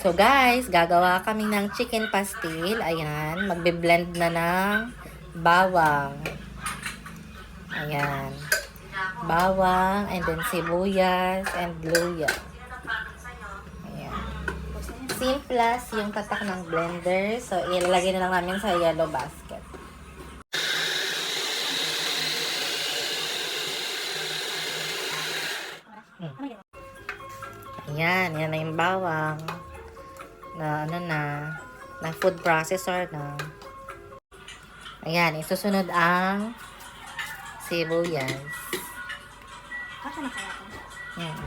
So guys, gagawa kami ng chicken pastil. Ayan, magbe-blend na ng bawang. Ayan. Bawang, and then sibuyas, and luya. Ayan. Simplas yung tatak ng blender. So, ilalagay na lang namin sa yellow basket. Ayan, yan na yung bawang. Na ano na, na food processor na. Ayan, isusunod ang sibuyas. Kasha na kaya? Ayan.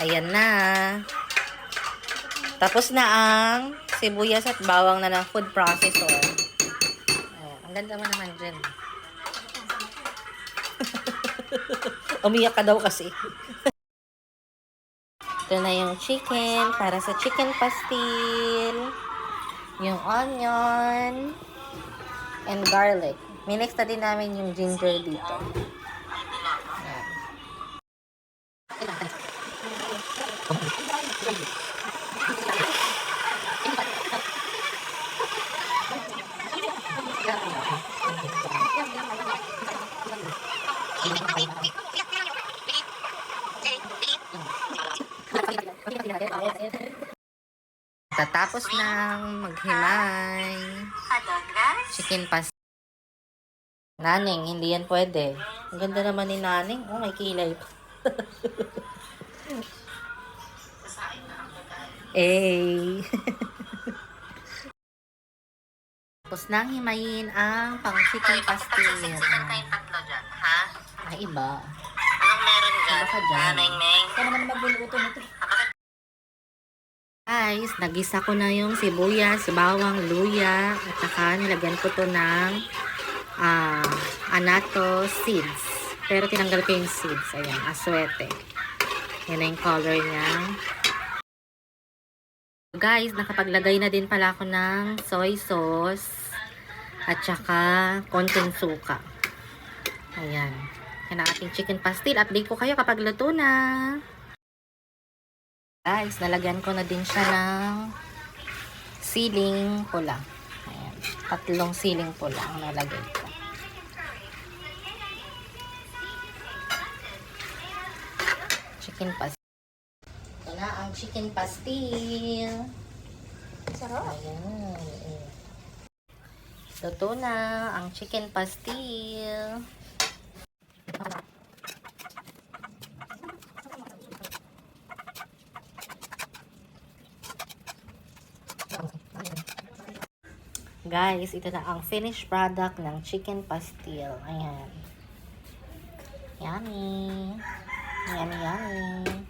Ayan na. Tapos na ang sibuyas at bawang na ng food processor. Ayan. Ang ganda mo naman dyan. Umiyak ka daw kasi. Ito na yung chicken para sa chicken pastil. Yung onion. And garlic. Minix na din namin yung ginger dito. Tatapos ng maghimay. Chicken pastil. Naning, hindi yan pwede. Ang ganda naman ni Naning. Oh, may kilay pa. eh. Tapos nang himayin ang pang chicken pastil. tatlo dyan, ha? Ay, iba. Anong meron dyan? Iba ka dyan. Ah, Neng Neng. Ikaw naman magluluto nito. Guys, nagisa ko na yung sibuyas, bawang, luya, at saka nilagyan ko to ng ah, anato seeds. Pero tinanggal ko yung seeds. Ayan, aswete. Yan na yung color niya. Guys, nakapaglagay na din pala ako ng soy sauce at saka konting suka. Ayan. Yan ang ating chicken pastil. Update ko kayo kapag luto na. Guys, nalagyan ko na din siya ng siling pula. Ayan. Tatlong siling pula ang nalagay ko. Chicken pastil. Ito na ang chicken pastil. Sarap. Ayan. Luto na ang chicken pastil. Guys, ito na ang finished product ng chicken pastil. Ayan. Yummy. Yummy, yummy.